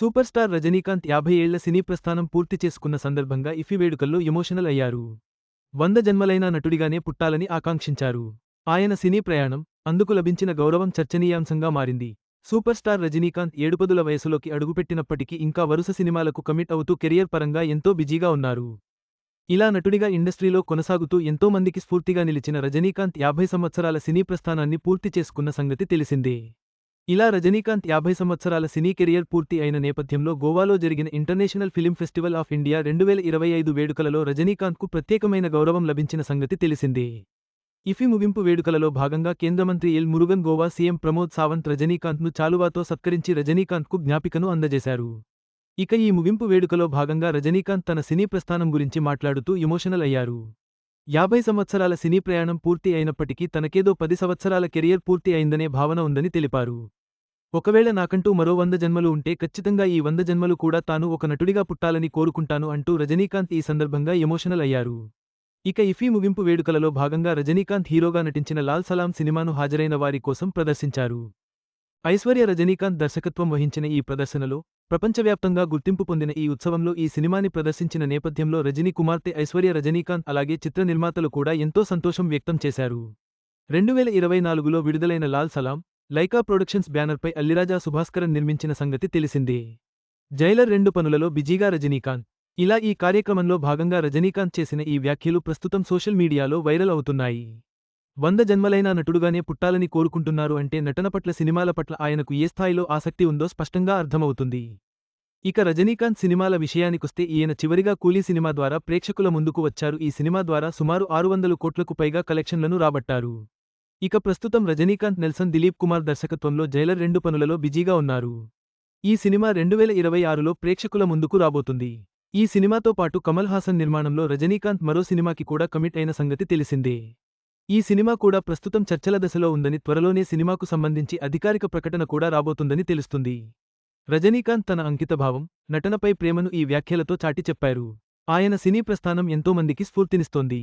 Super star Rajinikanth యాభై ఏళ్ళ సినీ ప్రస్థానం పూర్తి చేసుకున్న సందర్భంగా ఇఫి వేడుకల్లో ఎమోషనల్ అయ్యారు. వంద జన్మలైన నటుడిగానే పుట్టాలని ఆకాంక్షించారు. ఆయన సినీ ప్రయాణం అందుకు లభించిన గౌరవం చర్చనీయాంశంగా మారింది. సూపర్ స్టార్ రజనీకాంత్ ఏడుపదుల వయసులోకి అడుగుపెట్టినప్పటికీ ఇంకా వరుస సినిమాలకు కమిట్ అవుతూ కెరియర్ పరంగా ఎంతో బిజీగా ఉన్నారు. ఇలా నటుడిగా ఇండస్ట్రీలో కొనసాగుతూ ఎంతో మందికి స్ఫూర్తిగా నిలిచిన రజనీకాంత్ యాభై సంవత్సరాల సినీ ప్రస్థానాన్ని పూర్తి చేసుకున్న సంగతి తెలిసిందే. ఇలా రజనీకాంత్ యాభై సంవత్సరాల సినీ కెరియర్ పూర్తి అయిన నేపథ్యంలో గోవాలో జరిగిన international film festival of India రెండు వేల ఇరవై ఐదు వేడుకలలో రజనీకాంత్కు ప్రత్యేకమైన గౌరవం లభించిన సంగతి తెలిసిందే. ఇఫి ముగింపు వేడుకలలో భాగంగా కేంద్రమంత్రి ఎల్ మురుగన్ గోవా సీఎం ప్రమోద్ సావంత్ రజనీకాంత్ను చాలువాతో సత్కరించి రజనీకాంత్కు జ్ఞాపికను అందజేశారు. ఇక ఈ ముగింపు వేడుకలో భాగంగా రజనీకాంత్ తన సినీ ప్రస్థానం గురించి మాట్లాడుతూ ఎమోషనల్ అయ్యారు. యాభై సంవత్సరాల సినీ ప్రయాణం పూర్తి అయినప్పటికీ తనకేదో పది సంవత్సరాల కెరియర్ పూర్తి అయిందనే భావన ఉందని తెలిపారు. ఒకవేళ నాకంటూ మరో వంద జన్మలు ఉంటే ఖచ్చితంగా ఈ వంద జన్మలు కూడా తాను ఒక నటుడిగా పుట్టాలని కోరుకుంటాను అంటూ రజనీకాంత్ ఈ సందర్భంగా ఎమోషనల్ అయ్యారు. ఇక ఇఫీ ముగింపు వేడుకలలో భాగంగా రజనీకాంత్ హీరోగా నటించిన లాల్ సలాం సినిమాను హాజరైన వారి కోసం ప్రదర్శించారు. ఐశ్వర్య రజనీకాంత్ దర్శకత్వం వహించిన ఈ ప్రదర్శనలో ప్రపంచవ్యాప్తంగా గుర్తింపు పొందిన ఈ ఉత్సవంలో ఈ సినిమాని ప్రదర్శించిన నేపథ్యంలో రజనీ కుమార్తె ఐశ్వర్య రజనీకాంత్ అలాగే చిత్ర నిర్మాతలు కూడా ఎంతో సంతోషం వ్యక్తం చేశారు. రెండు వేల ఇరవై నాలుగులో విడుదలైన లాల్ సలాం లైకా ప్రొడక్షన్స్ బ్యానర్పై అల్లిరాజా సుభాస్కరన్ నిర్మించిన సంగతి తెలిసిందే. జైలర్ రెండు పనులలో బిజీగా రజనీకాంత్. ఇలా ఈ కార్యక్రమంలో భాగంగా రజనీకాంత్ చేసిన ఈ వ్యాఖ్యలు ప్రస్తుతం సోషల్ మీడియాలో వైరల్ అవుతున్నాయి. వంద జన్మలైనా నటుడుగానే పుట్టాలని కోరుకుంటున్నారు అంటే నటన పట్ల సినిమాల పట్ల ఆయనకు ఏ స్థాయిలో ఆసక్తి ఉందో స్పష్టంగా అర్థమవుతుంది. ఇక రజనీకాంత్ సినిమాల విషయానికొస్తే ఈయన చివరిగా కూలీ సినిమా ద్వారా ప్రేక్షకుల ముందుకు వచ్చారు. ఈ సినిమా ద్వారా సుమారు ఆరు వందలు కోట్లకు పైగా కలెక్షన్లను రాబట్టారు. ఇక ప్రస్తుతం రజనీకాంత్ నెల్సన్ దిలీప్ కుమార్ దర్శకత్వంలో జైలర్ రెండు పనులలో బిజీగా ఉన్నారు. ఈ సినిమా రెండు వేల ఇరవై ఆరులో ప్రేక్షకుల ముందుకు రాబోతుంది. ఈ సినిమాతో పాటు కమల్ హాసన్ నిర్మాణంలో రజనీకాంత్ మరో సినిమాకి కూడా కమిట్ అయిన సంగతి తెలిసిందే. ఈ సినిమా కూడా ప్రస్తుతం చర్చల దశలో ఉందని త్వరలోనే సినిమాకు సంబంధించి అధికారిక ప్రకటన కూడా రాబోతుందని తెలుస్తుంది. రజనీకాంత్ తన అంకితభావం నటనపై ప్రేమను ఈ వ్యాఖ్యలతో చాటి చెప్పారు. ఆయన సినీ ప్రస్థానం ఎంతోమందికి స్ఫూర్తినిస్తోంది.